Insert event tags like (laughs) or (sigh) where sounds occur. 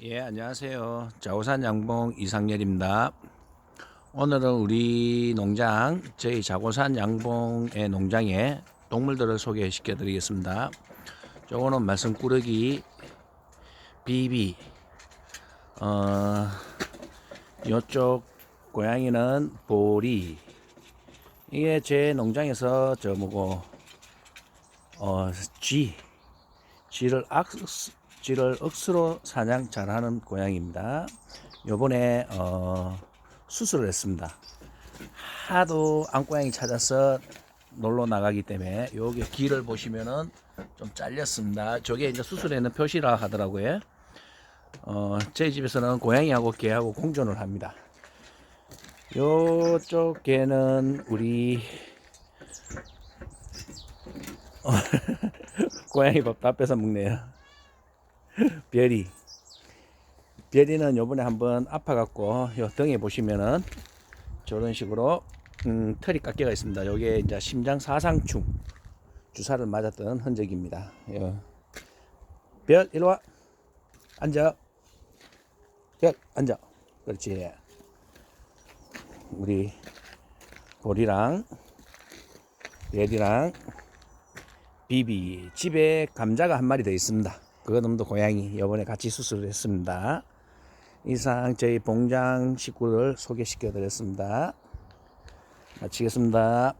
예, 안녕하세요. 자오산 양봉 이상열입니다. 오늘은 우리 농장, 저희 자고산 양봉의 농장의 동물들을 소개시켜 드리겠습니다. 저거는 말씀꾸러기, 비비, 어, 요쪽 고양이는 보리. 이게 제 농장에서 저 뭐고, 어, 쥐, 쥐를 악스, 쥐를 억수로 사냥 잘하는 고양이입니다. 요번에 어, 수술을 했습니다. 하도 안고양이 찾아서 놀러 나가기 때문에 여기 귀를 보시면은 좀 잘렸습니다. 저게 이제 수술에는 표시라 하더라고요. 어, 저희 집에서는 고양이하고 개하고 공존을 합니다. 요쪽 개는 우리 (laughs) 고양이 밥 다 뺏어 먹네요. (laughs) 별이. 별이는 요번에 한번 아파갖고 요 등에 보시면은 저런 식으로 음, 털이 깎여가 있습니다. 요게 이제 심장 사상충 주사를 맞았던 흔적입니다. 요. 별 이리 와 앉아. 별 앉아. 그렇지. 우리 보리랑 별이랑 비비 집에 감자가 한 마리 더 있습니다. 그놈도 고양이 이번에 같이 수술을 했습니다. 이상 저희 봉장 식구를 소개시켜 드렸습니다. 마치겠습니다.